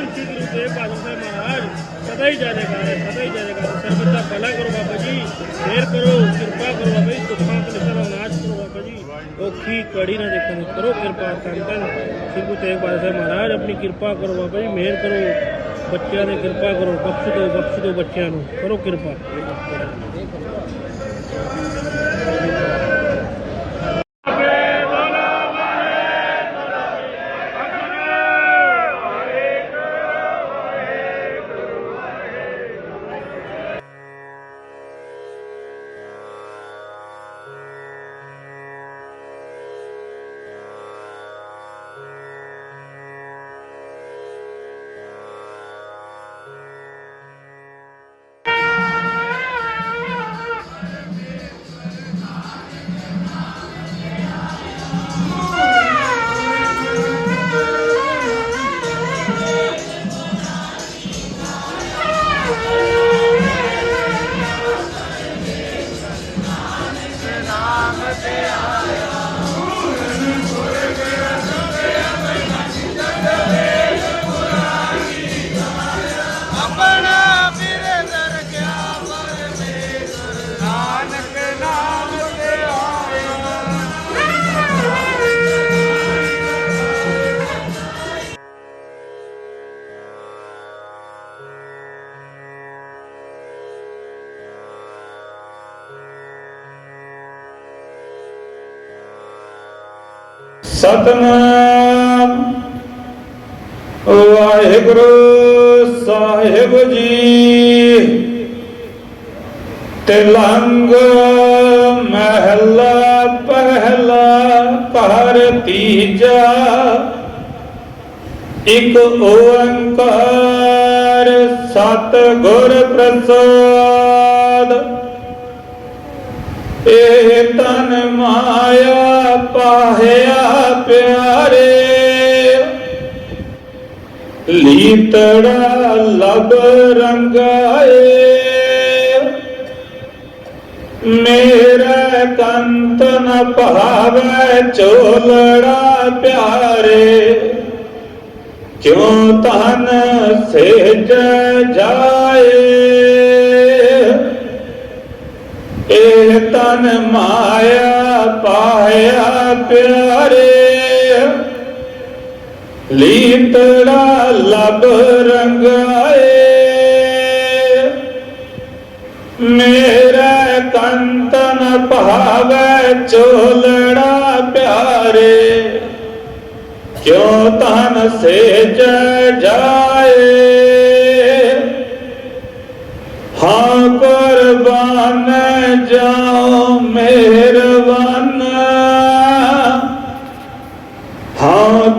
ਧੰਨ ਸ੍ਰੀ ਗੁਰੂ ਤੇਗ ਬਹਾਦਰ ਸਾਹਿਬ ਮਹਾਰਾਜ। ਸਦਾ ਹੀ ਜੈ ਜੈਕਾਰ ਹੈ, ਸਦਾ ਹੀ ਜੈ ਜੈਕਾਰ ਹੈ। ਸਰਬਤ ਦਾ ਕਰੋ ਬਾਬਾ ਜੀ ਕਿਰਪਾ ਕਰੋ ਬਾਬਾ ਜੀ, ਦੁੱਖਾਂ ਕਲੇਸ਼ਾਂ ਦਾ ਨਾਸ਼ ਕਰੋ ਬਾਬਾ ਜੀ। ਔਖੀ ਕੜੀ ਨਾ ਦੇਖਣ ਕਰੋ ਕਿਰਪਾ ਧੰਨ ਧੰਨ ਸ੍ਰੀ ਗੁਰੂ ਤੇਗ ਬਹਾਦਰ ਸਾਹਿਬ ਮਹਾਰਾਜ ਆਪਣੀ ਕਿਰਪਾ ਕਰੋ ਬਾਬਾ ਜੀ, ਮਿਹਰ ਕਰੋ। ਬੱਚਿਆਂ ਦੀ ਕਿਰਪਾ ਕਰੋ, ਬਖਸ਼ ਦਿਓ ਬਖਸ਼ ਦਿਓ ਬੱਚਿਆਂ ਨੂੰ, ਕਰੋ ਕਿਰਪਾ। ਸਤਨਾਮ। ਵਾਹਿਗੁਰੂ ਸਾਹਿਬ ਜੀ। ਤਿਲੰਗ ਮਹਲਾ ਪਹਿਲਾ ਘਰ ਤੀਜਾ। ਇਕ ਓੰਕਾਰ ਸਤ ਗੁਰ ਪ੍ਰਸਾਦ। ਇਹ ਤਨ ਮਾਇਆ ਪਾਹਿਆ ਪਿਆਰੇ। ਲੀਤੜਾ ਲਬ ਰੰਗਾਏ। ਮੇਰਾ ਕੰਤ ਨ ਭਾਵੈ ਚੋਲੜਾ ਪਿਆਰੇ। ਕਿਉ ਤਨ ਸੇਜ ਜਾਏ? ਇਹ ਮਾਇਆ ਪਾਇਆ ਪਿਆਰੇ। ਲੀਤੜਾ ਲਬ ਰੰਗਾਏ ਮੇਰਾ ਕੰਤਨ ਭਾਵੈ ਚੋਲੜਾ ਪਿਆਰੇ। ਕਿਉ ਤਨ ਸੇਜ ਜਾਏ?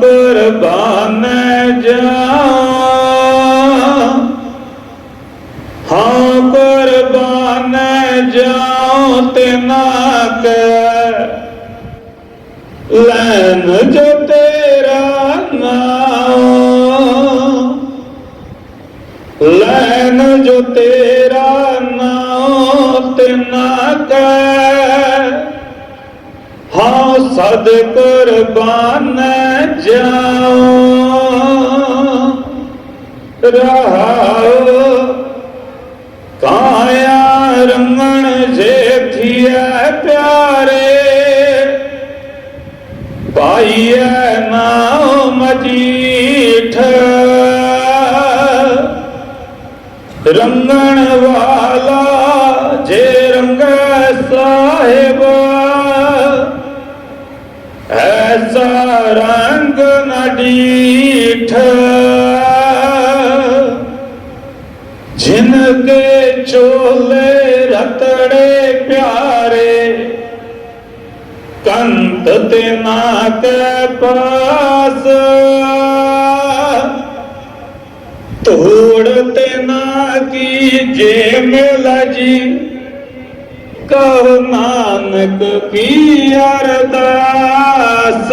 ਕੁਰਬਾਨ ਜਾ। ਹਾਂ ਕੁਰਬਾਨ ਜਾਉ ਤਿਨਾ ਕੈ ਲੈਨ ਜੋ ਤੇਰਾ ਨਾਮ ਲੈਨ ਜੋ ਤੇਰਾ ਨਾਮ ਨਾ ਕੈ ਹਾਂ ਸਦ ਕੁਰਬਾਨ ਜਾਉ ਰਹਾਉ ਕਾਇਆ ਰੰਗਣ ਜੇਠੀਐ ਪਿਆਰੇ। ਪਾਈਐ ਨਾਮ ਮਜੀਠ। ਰੰਗਣ ਵਾਲਾ ਜੇ ਰੰਗ ਸਾਹਿਬ, ਐਸਾ ਰੰਗ ਡੀਠ ਜਿਨ ਕੇ ਚੋਲੇ ਰਤੜੇ ਪਿਆਰੇ ਕੰਤ ਤੇ ਨਾ ਕੇ ਪਾਸ। ਤੋੜ ਤੇ ਨਾ ਕੀ ਜੇ ਮਿਲ ਜੀ। ਕਹੋ ਨਾਨਕ ਕੀ ਅਰਦਾਸ।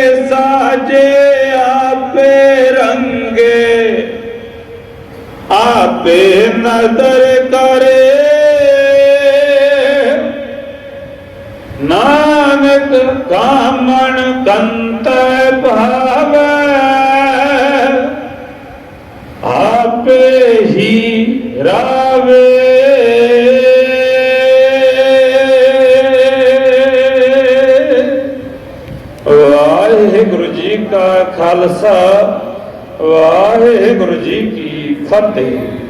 ਆਪੇ ਨਦਰ ਕਰੇ। ਨਾਨਕ ਕਾਮਣ ਕੰਤ ਭਾਵੇ। ਆਪੇ ਹੀ ਰਾਵੇ। ਵਾਹਿਗੁਰੂ ਜੀ ਕਾ ਖਾਲਸਾ, ਵਾਹਿਗੁਰੂ ਜੀ ਕੀ ਫਤਿਹ।